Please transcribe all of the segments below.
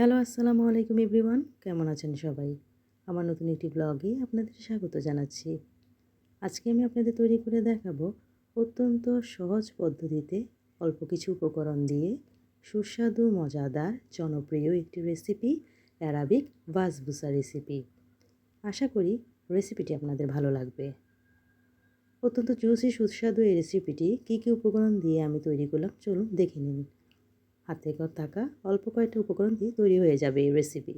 Hello, আসসালামু আলাইকুম everyone. কেমন আছেন সবাই? আমার নতুন একটি ব্লগে আপনাদের স্বাগত জানাচ্ছি। আজকে আমি আপনাদের তৈরি করে দেখাবো অত্যন্ত সহজ পদ্ধতিতে অল্প কিছু উপকরণ দিয়ে সুস্বাদু, মজাদার, জনপ্রিয় একটি রেসিপি অ্যারাবিক বাসবুসা রেসিপি আশা করি রেসিপিটি আপনাদের ভালো লাগবে। অত্যন্ত জুসি, সুস্বাদু এই রেসিপিটি কী কী উপকরণ দিয়ে আমি তৈরি করলাম? চলুন দেখে নিন। হাতে থাকা অল্প কয়েকটা উপকরণ দিয়ে তৈরি হয়ে যাবে এই রেসিপি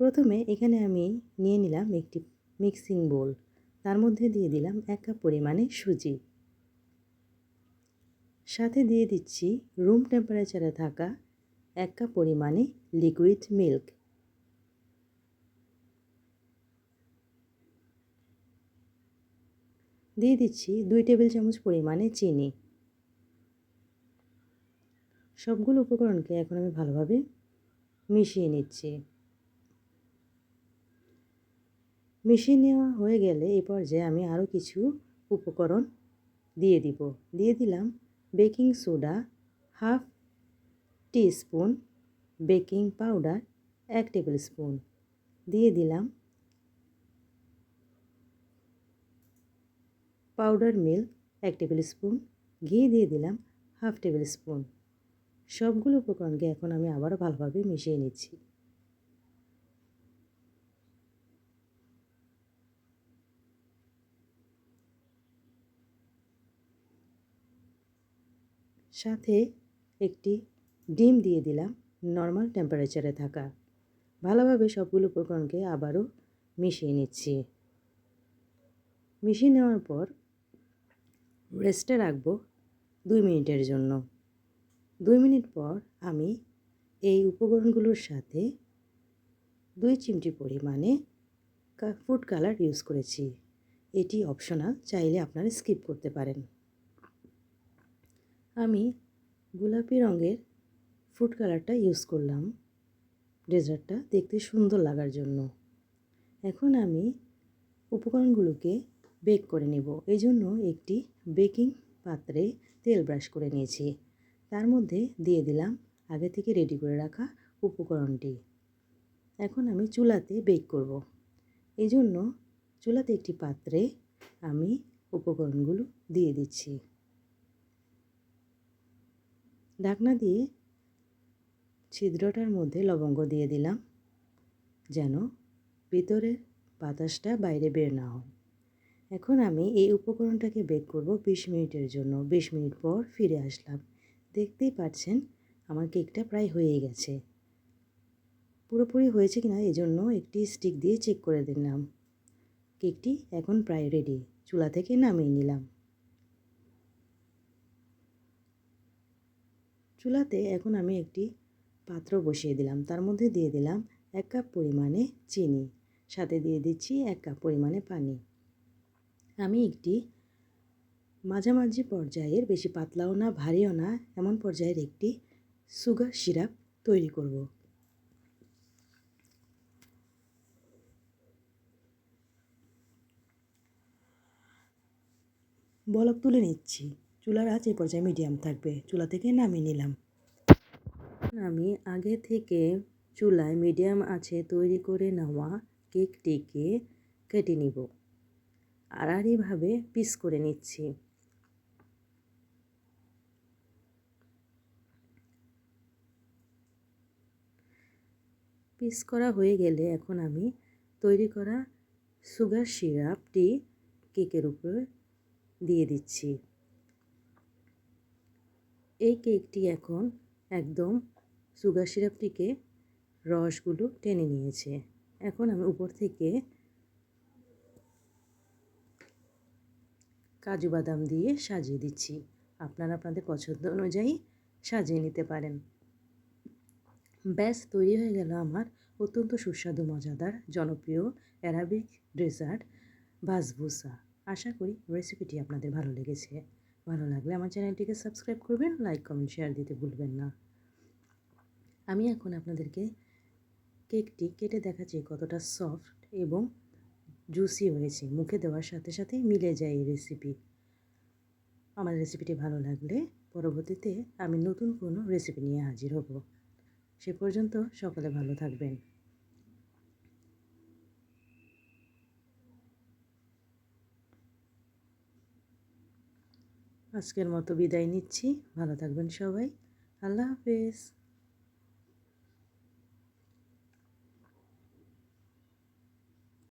প্রথমে এখানে আমি নিয়ে নিলাম একটি মিক্সিং বোল তার মধ্যে দিয়ে দিলাম এক কাপ পরিমাণে সুজি। সাথে দিয়ে দিচ্ছি রুম টেম্পারেচারে থাকা এক কাপ পরিমাণে লিকুইড মিল্ক দিয়ে দিচ্ছি দুই টেবিল চামচ পরিমাণে চিনি। সবগুলো উপকরণকে এখন আমি ভালোভাবে মিশিয়ে নিচ্ছি। মিশিয়ে নেওয়া হয়ে গেলে এই পর্যায়ে আমি আরও কিছু উপকরণ দিয়ে দিব। দিয়ে দিলাম baking soda, half teaspoon baking powder, এক টেবিল স্পুন। দিয়ে দিলাম পাউডার মিল্ক, এক টেবিল স্পুন। ঘি দিয়ে দিলাম হাফ টেবিল স্পুন। সবগুলো উপকরণকে এখন আমি আবারও ভালোভাবে মিশিয়ে নিচ্ছি। সাথে একটি ডিম দিয়ে দিলাম নর্মাল টেম্পারেচারে থাকা। ভালোভাবে সবগুলো উপকরণকে আবারও মিশিয়ে নিচ্ছি। মিশিয়ে নেওয়ার পর রেস্টে রাখব দুই মিনিটের জন্য। দুই মিনিট পর আমি এই উপকরণগুলোর সাথে দুই চিমটি পরিমাণে ফুড কালার ইউজ করেছি। এটি অপশনাল, চাইলে আপনারা স্কিপ করতে পারেন। আমি গোলাপি রঙের ফুড কালারটা ইউজ করলাম। ডেজার্টটা দেখতে সুন্দর লাগার জন্য। এখন আমি উপকরণগুলোকে বেক করে নেব। এই জন্য একটি বেকিং পাত্রে তেল ব্রাশ করে নিয়েছি। তার মধ্যে দিয়ে দিলাম আগে থেকে রেডি করে রাখা উপকরণটি। এখন আমি চুলাতে বেক করব। এই জন্য চুলাতে একটি পাত্রে আমি উপকরণগুলো দিয়ে দিচ্ছি। ঢাকনা দিয়ে ছিদ্রটার মধ্যে লবঙ্গ দিয়ে দিলাম যেন ভিতরের বাতাসটা বাইরে বের না হয়। এখন আমি এই উপকরণটাকে বেক করব বিশ মিনিটের জন্য। বিশ মিনিট পর ফিরে আসলাম। দেখতেই পাচ্ছেন আমার কেকটা প্রায় হয়েই গেছে। পুরোপুরি হয়েছে কিনা এই জন্য একটি স্টিক দিয়ে চেক করে দিলাম কেকটি এখন প্রায় রেডি, চুলা থেকে নামিয়ে নিলাম। চুলাতে এখন আমি একটি পাত্র বসিয়ে দিলাম, তার মধ্যে দিয়ে দিলাম এক কাপ পরিমাণে চিনি, সাথে দিয়ে দিচ্ছি এক কাপ পরিমাণে পানি। আমি একটি মাঝামাঝি পর্যায়ের, বেশি পাতলাও না, ভারীও না, এমন পর্যায়ের একটি সুগার সিরাপ তৈরি করব। বলক তুলে নিচ্ছি। চুলার আঁচ এই পর্যায়ে মিডিয়াম থাকবে। চুলা থেকে নামিয়ে নিলাম। আমি আগে থেকে চুলায় মিডিয়াম আছে তৈরি করে নেওয়া কেকটিকে কেটে নিব। আড়াআড়িভাবে পিস করে নিচ্ছি। পিস করা হয়ে গেলে এখন আমি তৈরি করা সুগার সিরাপটি কেকের উপরে দিয়ে দিচ্ছি। এই কেকটি এখন একদম সুগার সিরাপটিকে রসগুলো টেনে নিয়েছে। এখন আমি উপর থেকে কাজু বাদাম দিয়ে সাজিয়ে দিচ্ছি। আপনারা আপনাদের পছন্দ অনুযায়ী সাজিয়ে নিতে পারেন। ব্যাস, তৈরি হয়ে গেল আমার অত্যন্ত সুস্বাদু, মজাদার, জনপ্রিয় অ্যারাবিক ডেজার্ট বাসবুসা। আশা করি রেসিপিটি আপনাদের ভালো লেগেছে। ভালো লাগলে আমার চ্যানেলটিকে সাবস্ক্রাইব করবেন লাইক কমেন্ট শেয়ার দিতে ভুলবেন না। আমি এখন আপনাদেরকে কেকটি কেটে দেখাচ্ছি কতটা সফট এবং জুসি হয়েছে। মুখে দেওয়ার সাথে সাথে মিলে যায় এই রেসিপি আমার রেসিপিটি ভালো লাগলে পরবর্তীতে আমি নতুন কোনো রেসিপি নিয়ে হাজির হব। সে পর্যন্ত সকলে ভালো থাকবেন। আজকের মতো বিদায় নিচ্ছি। ভালো থাকবেন সবাই। আল্লাহ হাফেজ।